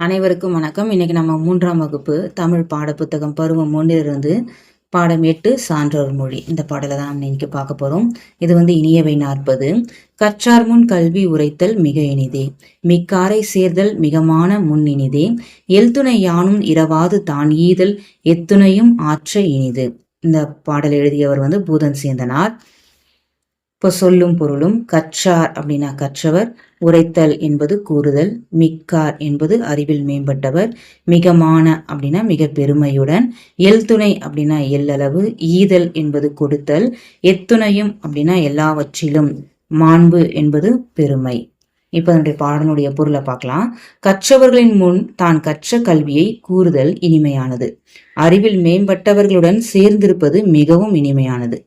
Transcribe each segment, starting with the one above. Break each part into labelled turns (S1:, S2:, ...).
S1: அனைவருக்கும் வணக்கம். இன்னைக்கு நம்ம மூன்றாம் வகுப்பு தமிழ் பாடப்புத்தகம் பருவம் ஒன்றிலிருந்து பாடம் எட்டு சான்றோர் மொழி. இந்த பாடலை தான் நம்ம இன்னைக்கு பார்க்க போறோம். இது வந்து இனியவை நாற்பது. கற்றார் முன் கல்வி உரைத்தல் மிக இனிதே. மிக்காரை சேர்தல் மிகமான முன் இனிதே. எல்துணை யானும் இரவாது தான் ஈதல் எத்துணையும் ஆற்ற இனிது. இந்த பாடல் எழுதியவர் வந்து பூதன் சேந்தனார். இப்போ சொல்லும் பொருளும் கற்றார் அப்படின்னா கற்றவர் உரைத்தல் என்பது கூறுதல் மிக்கார் என்பது அறிவில் மேம்பட்டவர் மிகமான அப்படின்னா மிக பெருமையுடன் எல்துணை அப்படின்னா எல்லளவு ஈதல் என்பது கொடுத்தல் எத்துணையும் அப்படின்னா எல்லாவற்றிலும் மாண்பு என்பது பெருமை. இப்போ அதனுடைய பாடனுடைய பொருளை பார்க்கலாம். கற்றவர்களின் முன் தான் கற்ற கல்வியை கூறுதல் இனிமையானது. அறிவில் மேம்பட்டவர்களுடன் சேர்ந்திருப்பது மிகவும் இனிமையானது.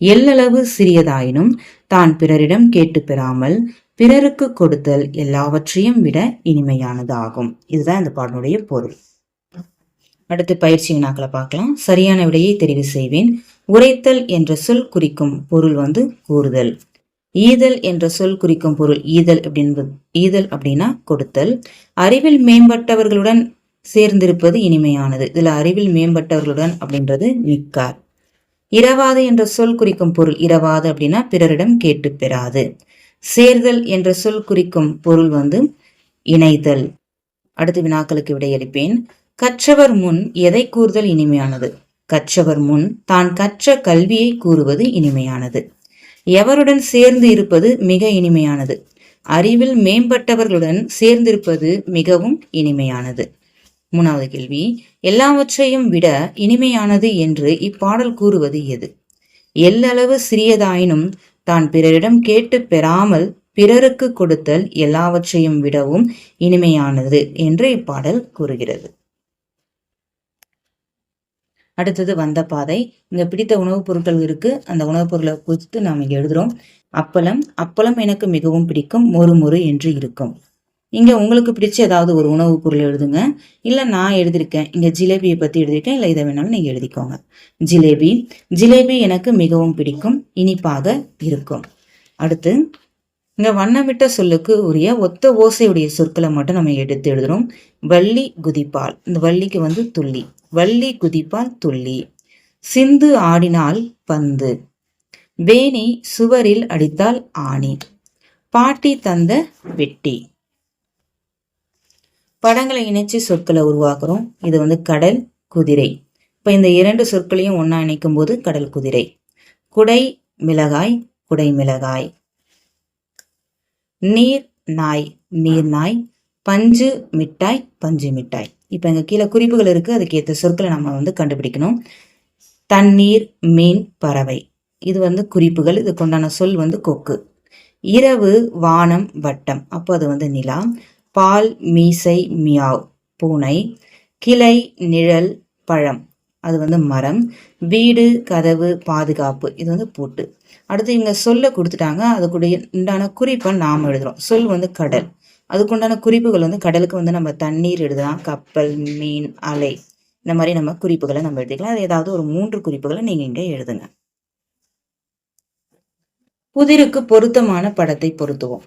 S1: எல்லளவு சிறியதாயினும் தான் பிறரிடம் கேட்டு பெறாமல் பிறருக்கு கொடுத்தல் எல்லாவற்றையும் விட இனிமையானதாகும். இதுதான் இந்த பாடனுடைய பொருள். அடுத்து பயிற்சி வினாக்களை பார்க்கலாம். சரியான விடையை தெரிவு செய்வேன். உரைத்தல் என்ற சொல் குறிக்கும் பொருள் வந்து கூறுதல். ஈதல் என்ற சொல் குறிக்கும் பொருள் ஈதல் அப்படின்னு ஈதல் அப்படின்னா கொடுத்தல். அறிவில் மேம்பட்டவர்களுடன் சேர்ந்திருப்பது இனிமையானது. இதுல அறிவில் மேம்பட்டவர்களுடன் அப்படின்றது நிக்கார் இரவாது என்ற சொல் குறிக்கும் பொருள் இரவாது அப்படின்னா பிறரிடம் கேட்டு பெறாது. சேர்தல் என்ற சொல் குறிக்கும் பொருள் வந்து இணைதல். அடுத்த வினாக்களுக்கு விடையளிப்பேன். கற்றவர் முன் எதை கூறுதல் இனிமையானது? கற்றவர் முன் தான் கற்ற கல்வியை கூறுவது இனிமையானது. எவருடன் சேர்ந்து இருப்பது மிக இனிமையானது? அறிவில் மேம்பட்டவர்களுடன் சேர்ந்திருப்பது மிகவும் இனிமையானது. மூணாவது கேள்வி. எல்லாவற்றையும் விட இனிமையானது என்று இப்பாடல் கூறுவது எது? எல்லளவு சிறியதாயினும் தான் பிறரிடம் கேட்டு பெறாமல் பிறருக்கு கொடுத்தல் எல்லாவற்றையும் விடவும் இனிமையானது என்று இப்பாடல் கூறுகிறது. அடுத்தது வந்த பாதை. இங்கே பிடித்த உணவுப் பொருட்கள் இருக்கு. அந்த உணவுப் பொருளை குறித்து நாம் இங்கே எழுதுறோம். அப்பளம். அப்பளம் எனக்கு மிகவும் பிடிக்கும். மொறு மொறு என்று இருக்கும். இங்கே உங்களுக்கு பிடிச்ச ஏதாவது ஒரு உணவுப் பொருள் எழுதுங்க. இல்லை நான் எழுதியிருக்கேன். இங்கே ஜிலேபியை பற்றி எழுதியிருக்கேன். இல்லை இதை வேணாலும் நீங்கள் எழுதிக்கோங்க. ஜிலேபி. ஜிலேபி எனக்கு மிகவும் பிடிக்கும். இனிப்பாக இருக்கும். அடுத்து இங்கே வண்ணமிட்ட சொல்லுக்கு உரிய ஒத்த ஓசையுடைய சொற்களை மட்டும் நம்ம எடுத்து எழுதுறோம். வள்ளி குதிப்பால். இந்த வள்ளிக்கு வந்து துள்ளி. வள்ளி குதிப்பால் துள்ளி. சிந்து ஆடினால் பந்து. வேணி சுவரில் அடித்தால் ஆணி. பாட்டி தந்த வெட்டி. படங்களை இணைச்சு சொற்களை உருவாக்குறோம். இது வந்து கடல் குதிரை. இப்போ இந்த இரண்டு சொற்களையும் ஒன்றா இணைக்கும் போது கடல் குதிரை. குடை மிளகாய் குடை மிளகாய். நீர் நாய் நீர் நாய். பஞ்சு மிட்டாய் பஞ்சு மிட்டாய். இப்போ இங்கே கீழே குறிப்புகள் இருக்குது அதுக்கேற்ற சொற்களை நம்ம வந்து கண்டுபிடிக்கணும். தண்ணீர் மீன் பறவை. இது வந்து குறிப்புகள். இதுக்கு உண்டான சொல் வந்து கொக்கு. இரவு வானம் வட்டம். அப்போ அது வந்து நிலா. பால் மீசை மியாவ் பூனை கிளை நிழல் பழம். அது வந்து மரம். வீடு கதவு பாதுகாப்பு. இது வந்து பூட்டு. அடுத்து இவங்க சொல்ல கொடுத்துட்டாங்க. அதுக்குடைய உண்டான குறிப்பை நாம் எழுதுறோம். சொல் வந்து கடல். அதுக்குண்டான குறிப்புகள் வந்து கடலுக்கு வந்து நம்ம தண்ணீர் எழுதலாம். கப்பல் மீன் அலை. இந்த மாதிரி நம்ம குறிப்புகளை நம்ம எழுதிக்கலாம். அது ஏதாவது ஒரு மூன்று குறிப்புகளை நீங்கள் இங்கே எழுதுங்க. புதிருக்கு பொருத்தமான படத்தை பொருத்துவோம்.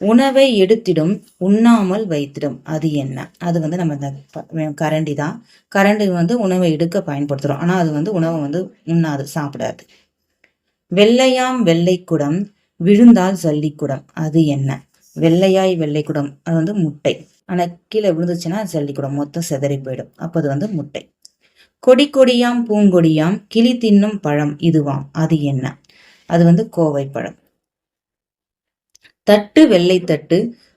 S1: உணவை எடுத்திடும் உண்ணாமல் வைத்திடும். அது என்ன? அது வந்து நம்ம இந்த கரண்டி தான். கரண்டி வந்து உணவை எடுக்க பயன்படுத்துகிறோம் ஆனால் அது வந்து உணவை வந்து உண்ணாது சாப்பிடாது. வெள்ளையாம் வெள்ளைக்குடம் விழுந்தால் ஜல்லிக்குடம். அது என்ன? வெள்ளையாய் வெள்ளைக்குடம். அது வந்து முட்டை. ஆனால் கீழே விழுந்துச்சுன்னா ஜல்லிக்குடம். மொத்தம் சிதறி போயிடும். அப்போ அது வந்து முட்டை. கொடி கொடியாம் பூங்கொடியாம் கிளி தின்னும் பழம் இதுவாம். அது என்ன? அது வந்து கோவை பழம் தட்டு வெள்ளை தட்டு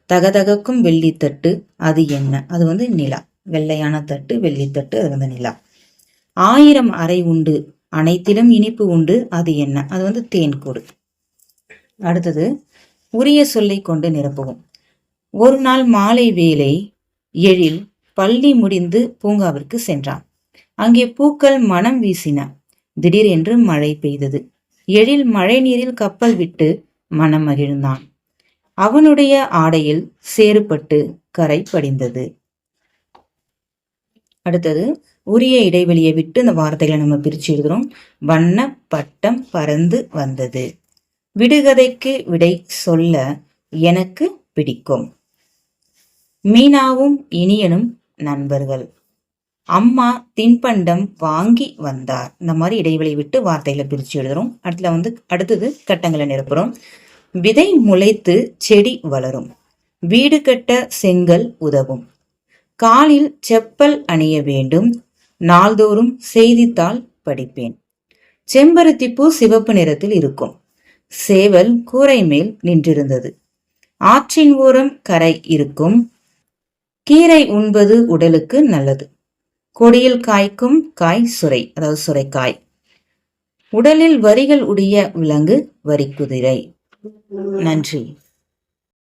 S1: தகதகக்கும் வெள்ளி தட்டு அது என்ன? அது வந்து நிலா. வெள்ளையான தட்டு வெள்ளி தட்டு அது வந்து நிலா. ஆயிரம் அறை உண்டு அனைத்திலும் இனிப்பு உண்டு அது என்ன? அது வந்து தேன்கூடு அடுத்தது உரிய சொல்லை கொண்டு நிரப்பவும். ஒரு நாள் மாலை வேளை எழில் பள்ளி முடிந்து பூங்காவிற்கு சென்றான். அங்கே பூக்கள் மனம் வீசின. திடீரென்று மழை பெய்தது. எழில் மழை நீரில் கப்பல் விட்டு மனம் மகிழ்ந்தான். அவனுடைய ஆடையில் சேறுபட்டு கரை படிந்தது. அடுத்தது உரிய இடைவெளியை விட்டு இந்த வார்த்தைகளை நம்ம பிரிச்சு எழுதுறோம். வண்ண பட்டம் பறந்து வந்தது. விடுகதைக்கு விடை சொல்ல எனக்கு பிடிக்கும். மீனாவும் இனியனும் நண்பர்கள். அம்மா தின்பண்டம் வாங்கி வந்தார். இந்த மாதிரி இடைவெளி விட்டு வார்த்தைகளை பிரித்து எழுதுறோம். அடுத்துல வந்து அடுத்தது கட்டங்களை நிரப்புறோம். விதை முளைத்து செடி வளரும். வீடு கட்ட செங்கல் உதவும். காலில் செப்பல் அணிய வேண்டும். நாள்தோறும் செய்தித்தாள் படிப்பேன். செம்பருத்திப்பூ சிவப்பு நிறத்தில் இருக்கும். சேவல் கூரை மேல் நின்றிருந்தது. ஆற்றின் ஓரம் கரை இருக்கும். கீரை உண்பது உடலுக்கு நல்லது. கொடியில் காய்க்கும் காய் சுரை அதாவது சுரைக்காய். உடலில் வரிகள் உடைய விலங்கு வரிக்குதிரை. நன்றி.